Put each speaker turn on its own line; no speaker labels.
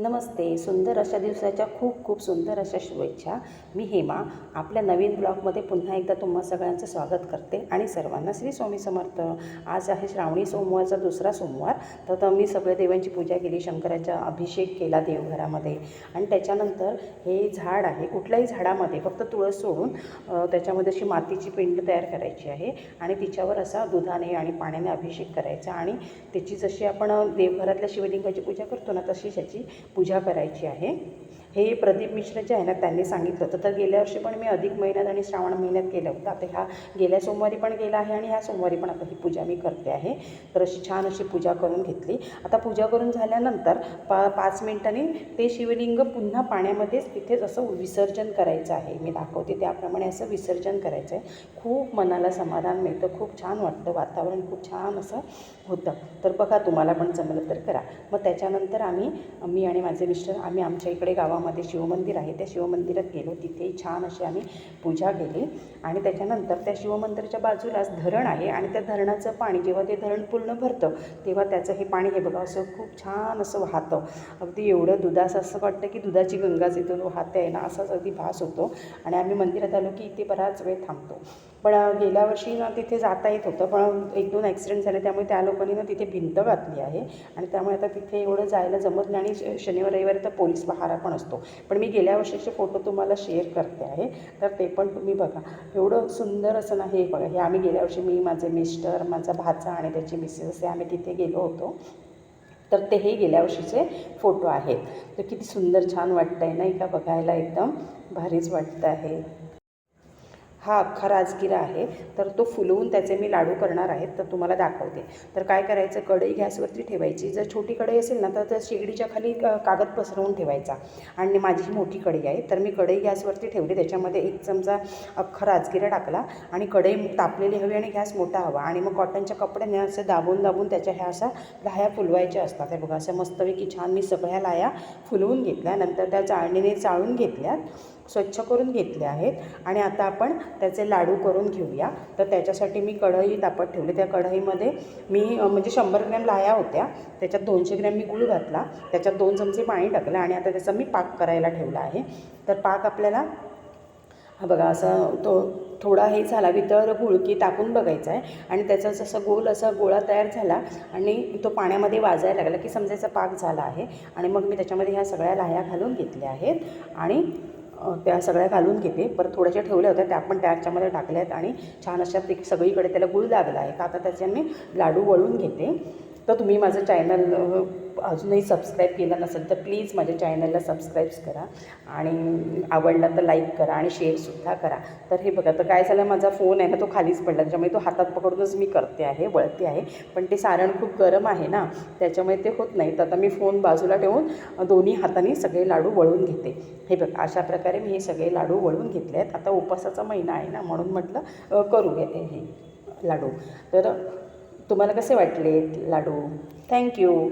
नमस्ते. सुंदर अशा दिवसाच्या खूप खूप सुंदर अशा शुभेच्छा. मी हेमा. आपल्या नवीन ब्लॉगमध्ये पुन्हा एकदा तुम्हा सगळ्यांचं स्वागत करते आणि सर्वांना श्री स्वामी समर्थ. आज आहे श्रावणी सोमवारचा दुसरा सोमवार. तर तर मी सगळ्या देवांची पूजा केली शंकराचा अभिषेक केला देवघरामध्ये. आणि त्याच्यानंतर हे झाड आहे कुठल्याही झाडामध्ये फक्त तुळस सोडून त्याच्यामध्ये अशी मातीची पिंड तयार करायची आहे आणि तिच्यावर असा दुधाने आणि पाण्याने अभिषेक करायचा आणि त्याची जशी आपण देवघरातल्या शिवलिंगाची पूजा करतो ना तशी त्याची पूजा करायची आहे. हे प्रदीप मिश्र जे आहे ना त्यांनी सांगितलं होतं. तर गेल्या वर्षी पण मी अधिक महिन्यात आणि श्रावण महिन्यात केलं होतं. आता ह्या गेल्या सोमवारी पण केलं आहे आणि ह्या सोमवारी पण आता ही पूजा मी करते आहे. तर अशी छान अशी पूजा करून घेतली. आता पूजा करून झाल्यानंतर पा पाच मिनिटांनी ते शिवलिंग पुन्हा पाण्यामध्येच तिथेच असं विसर्जन करायचं आहे. मी दाखवते त्याप्रमाणे असं विसर्जन करायचं आहे. खूप मनाला समाधान मिळतं. खूप छान वाटतं. वातावरण खूप छान असं होतं. तर बघा तुम्हाला पण जमलं तर करा. मग त्याच्यानंतर आम्ही मी आणि माझे मिस्टर आम्ही आमच्या इकडे गावामध्ये शिवमंदिर आहे त्या शिवमंदिरात गेलो. तिथेही छान अशी आम्ही पूजा केली. आणि त्याच्यानंतर त्या शिवमंदिराच्या बाजूलाच धरण आहे आणि त्या धरणाचं पाणी जेव्हा ते धरण पूर्ण भरतं तेव्हा त्याचं हे पाणी हे बघा असं खूप छान असं वाहतं. अगदी एवढं दुधाचं असं वाटतं की दुधाची गंगाच इथून वाहते आहे ना असाच अगदी भास होतो. आणि आम्ही मंदिरात आलो की इथे बराच वेळ थांबतो. पण गेल्या वर्षी ना तिथे जाता येत होतं पण एक दोन ॲक्सिडेंट झाले त्यामुळे त्या लोकांनी ना तिथे भिंत घातली आहे. आणि त्यामुळे आता तिथे एवढं जायला जमत नाही आणि श- शनिवार रविवारी तर पोलीस पहारा पण असतो. पण मी गेल्या वर्षीचे फोटो तुम्हाला शेअर करते आहे तर ते पण तुम्ही बघा. एवढं सुंदर असं ना हे बघा. हे आम्ही गेल्या वर्षी मी माझे मिस्टर माझा भाचा आणि त्याची मिसेस असे आम्ही तिथे गेलो होतो. तर ते हे गेल्या वर्षीचे फोटो आहेत. तर किती सुंदर छान वाटतं आहे नाही का बघायला? एकदम भारीच वाटतं आहे हा अख्खा राजगिरा आहे तर तो फुलवून त्याचे मी लाडू करणार आहेत तर तुम्हाला दाखवते. तर काय करायचं कढई गॅसवरती ठेवायची. जर छोटी कढई असेल ना तर त्या शेगडीच्या खाली कागद पसरवून ठेवायचा. आणि माझी ही मोठी कढई आहे तर मी कढई गॅसवरती ठेवली. त्याच्यामध्ये एक चमचा अख्खा राजगिरा टाकला आणि कढई तापलेली हवी आणि गॅस मोठा हवा. आणि मग कॉटनच्या कपड्याने असं दाबून दाबून त्याच्या ह्या अशा लाह्या फुलवायच्या असतात. हे बघा असं मस्तपैकी छान मी सगळ्या लाह्या फुलवून घेतल्या. नंतर त्या चाळणीने चाळून घेतल्यात. स्वच्छ करून घेतले आहेत. आणि आता आपण त्याचे लाडू करून घेऊया. तर त्याच्यासाठी मी कढई तापत ठेवली. त्या कढईमध्ये मी म्हणजे शंभर ग्रॅम लाया होत्या. त्याच्यात दोनशे ग्रॅम मी गूळ घातला. त्याच्यात दोन चमचे पाणी टाकलं आणि आता त्याचा मी पाक करायला ठेवला आहे. तर पाक आपल्याला हा बघा असं तो थोडा हे झाला वितळ गुळ की टाकून बघायचा आहे. आणि त्याचा जसा गोल असा गोळा तयार झाला आणि तो पाण्यामध्ये वाजायला लागला की समजायचा पाक झाला आहे. आणि मग मी त्याच्यामध्ये ह्या सगळ्या लाह्या घालून घेतल्या आहेत. आणि त्या सगळ्या घालून घेते. परत थोड्याशा ठेवल्या होत्या त्या पण त्याच्यामध्ये टाकल्या आहेत आणि छान अशा ते सगळीकडे त्याला गुळ लागला आहे तर आता त्याचे मी लाडू वळून घेते. तर तुम्ही माझं चॅनल अजूनही सबस्क्राईब केलं नसेल तर प्लीज माझ्या चॅनलला सबस्क्राईब्स करा आणि आवडला तर लाईक करा आणि शेअरसुद्धा करा. तर हे बघा तर काय झालं? माझा फोन आहे ना तो खालीच पडला. त्याच्यामुळे तो हातात पकडूनच मी करते आहे वळते आहे. पण ते सारण खूप गरम आहे ना त्याच्यामुळे ते होत नाही. तर आता मी फोन बाजूला ठेवून दोन्ही हाताने सगळे लाडू वळून घेते. हे बघा अशा प्रकारे मी हे सगळे लाडू वळून घेतले आहेत. आता उपासाचा महिना आहे ना म्हणून म्हटलं करू घेते हे लाडू. तर तुम्हाला कसे वाटले लाडू? थँक्यू